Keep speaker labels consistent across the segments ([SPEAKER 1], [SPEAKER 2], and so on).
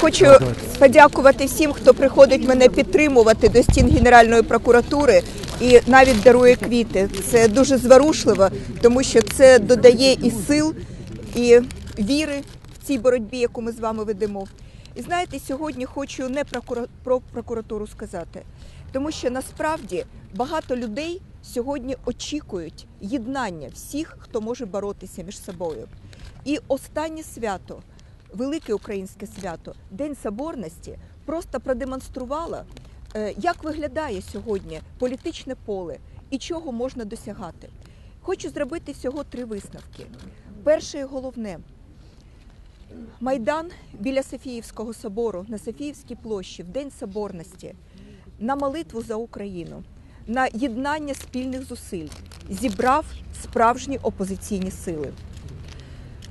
[SPEAKER 1] Хочу подякувати всім, хто приходить мене підтримувати до стін Генеральної прокуратури і навіть дарує квіти. Це дуже зворушливо, тому що це додає і сил, і віри в цій боротьбі, яку ми з вами ведемо. І знаєте, сьогодні хочу не про про прокуратуру сказати, тому що насправді багато людей сьогодні очікують єднання всіх, хто може боротися між собою. І останнє свято, велике українське свято, День Соборності, просто продемонструвало, е, як виглядає сьогодні політичне поле і чого можна досягати. Хочу зробити всього три висновки. Перше і головне. Майдан біля Софіївського собору на Софіївській площі в День Соборності на молитву за Україну, на єднання спільних зусиль зібрав справжні опозиційні сили.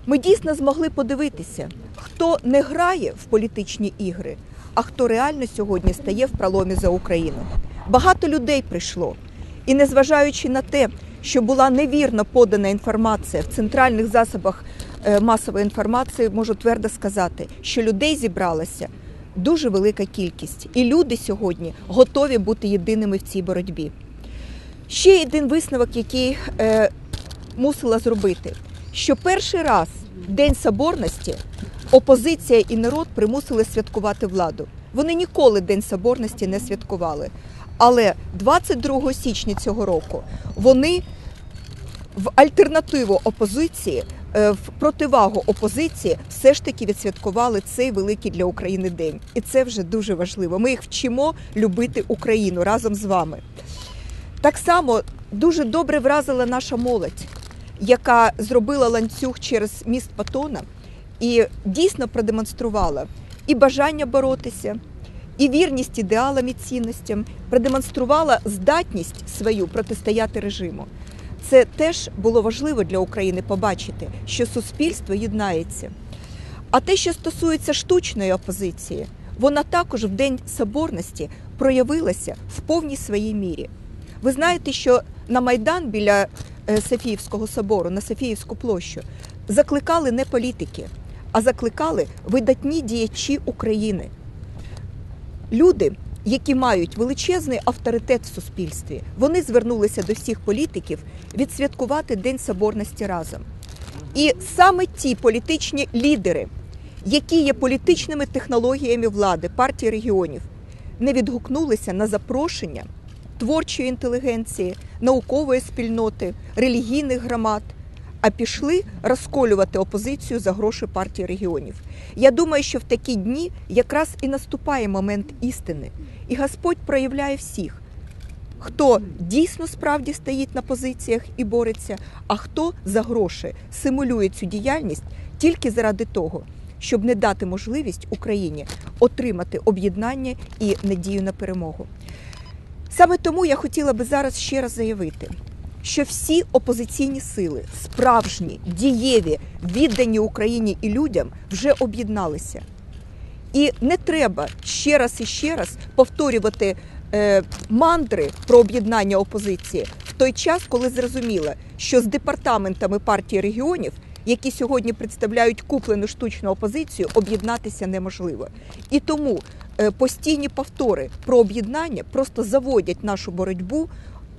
[SPEAKER 1] Ми дійсно змогли подивитися, хто не грає в політичні ігри, а хто реально сьогодні стає в проломі за Україну. Багато людей прийшло, і незважаючи на те, що була невірно подана інформація в центральних засобах е, масової інформації, можу твердо сказати, що людей зібралася дуже велика кількість, і люди сьогодні готові бути єдиними в цій боротьбі. Ще один висновок, який е, мусила зробити, що перший раз День Соборності опозиція і народ примусили святкувати владу. Вони ніколи День Соборності не святкували. Але 22 січня цього року вони в альтернативу опозиції, е, в противагу опозиції, все ж таки відсвяткували цей великий для України день. І це вже дуже важливо. Ми їх вчимо любити Україну разом з вами. Так само дуже добре вразила наша молодь, яка зробила ланцюг через міст Патона і дійсно продемонструвала і бажання боротися, і вірність ідеалам і цінностям, продемонструвала здатність свою протистояти режиму. Це теж було важливо для України побачити, що суспільство єднається. А те, що стосується штучної опозиції, вона також в День Соборності проявилася в повній своїй мірі. Ви знаєте, що на Майдан біля е, Софіївського собору, на Софіївську площу, закликали не політики, а закликали видатні діячі України. Люди, які мають величезний авторитет в суспільстві, вони звернулися до всіх політиків відсвяткувати День Соборності разом. І саме ті політичні лідери, які є політичними технологіями влади партії регіонів, не відгукнулися на запрошення творчої інтелігенції, наукової спільноти, релігійних громад, а пішли розколювати опозицію за гроші партії регіонів. Я думаю, що в такі дні якраз і наступає момент істини, і Господь проявляє всіх. Хто дійсно справді стоїть на позиціях і бореться, а хто за гроші симулює цю діяльність тільки заради того, щоб не дати можливість Україні отримати об'єднання і надію на перемогу. Саме тому я хотіла би зараз ще раз заявити, що всі опозиційні сили, справжні, дієві, віддані Україні і людям, вже об'єдналися. І не треба ще раз і ще раз повторювати е, мандри про об'єднання опозиції в той час, коли зрозуміло, що з департаментами партії регіонів, які сьогодні представляють куплену штучну опозицію, об'єднатися неможливо. І тому е, постійні повтори про об'єднання просто заводять нашу боротьбу,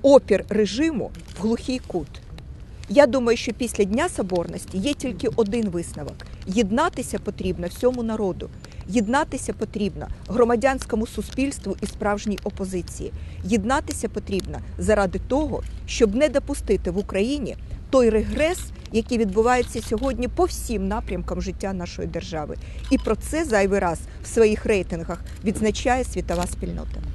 [SPEAKER 1] опір режиму в глухий кут. Я думаю, що після Дня Соборності є тільки один висновок: єднатися потрібно всьому народу, єднатися потрібно громадянському суспільству і справжній опозиції. Єднатися потрібно заради того, щоб не допустити в Україні той регрес, який відбувається сьогодні по всім напрямкам життя нашої держави. І про це зайвий раз в своїх рейтингах відзначає світова спільнота.